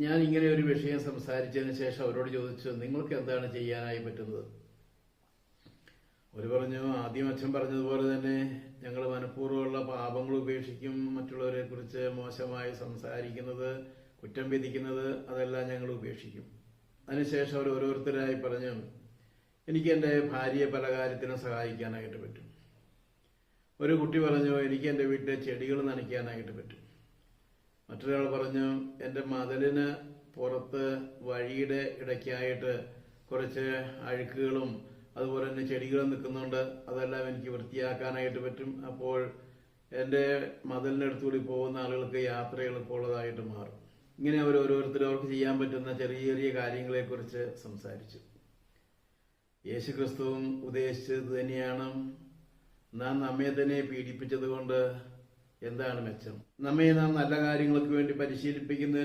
ഞാൻ ഇങ്ങനെ ഒരു വിഷയം സംസാരിച്ചതിന് ശേഷം അവരോട് ചോദിച്ചു നിങ്ങൾക്ക് എന്താണ് ചെയ്യാനായി പറ്റുന്നത്? ഒരു പറഞ്ഞു ആദ്യം അച്ഛൻ പറഞ്ഞതുപോലെ തന്നെ ഞങ്ങൾ മനഃപൂർവമുള്ള പാപങ്ങൾ ഉപേക്ഷിക്കും മറ്റുള്ളവരെ കുറിച്ച് മോശമായി സംസാരിക്കുന്നത് കുറ്റം വിധിക്കുന്നത് അതെല്ലാം ഞങ്ങൾ ഉപേക്ഷിക്കും. അതിനുശേഷം അവർ ഓരോരുത്തരായി പറഞ്ഞു എനിക്ക് എന്റെ ഭാര്യയെ പല കാര്യത്തിനും സഹായിക്കാനായിട്ട് പറ്റും. ഒരു കുട്ടി പറഞ്ഞു എനിക്ക് എന്റെ വീട്ടിലെ ചെടികൾ നനയ്ക്കാനായിട്ട് പറ്റും. മറ്റൊരാൾ പറഞ്ഞു എന്റെ മതിലിന് പുറത്ത് വഴിയുടെ ഇടയ്ക്കായിട്ട് കുറച്ച് അഴുക്കുകളും അതുപോലെ തന്നെ ചെടികളും നിൽക്കുന്നുണ്ട്. അതെല്ലാം എനിക്ക് വൃത്തിയാക്കാനായിട്ട് പറ്റും. അപ്പോൾ എന്റെ മതിലിനടുത്തുകൂടി പോകുന്ന ആളുകൾക്ക് യാത്ര എളുപ്പമുള്ളതായിട്ട് മാറും. ഇങ്ങനെ അവർ ഓരോരുത്തരും അവർക്ക് ചെയ്യാൻ പറ്റുന്ന ചെറിയ ചെറിയ കാര്യങ്ങളെക്കുറിച്ച് സംസാരിച്ചു. യേശു ക്രിസ്തുവും ഉദ്ദേശിച്ചത് തന്നെയാണ്. നാം നമ്മെ തന്നെ പീഡിപ്പിച്ചത് കൊണ്ട് എന്താണ് മെച്ചം? നമ്മെ നാം നല്ല കാര്യങ്ങൾക്ക് വേണ്ടി പരിശീലിപ്പിക്കുന്നതിന്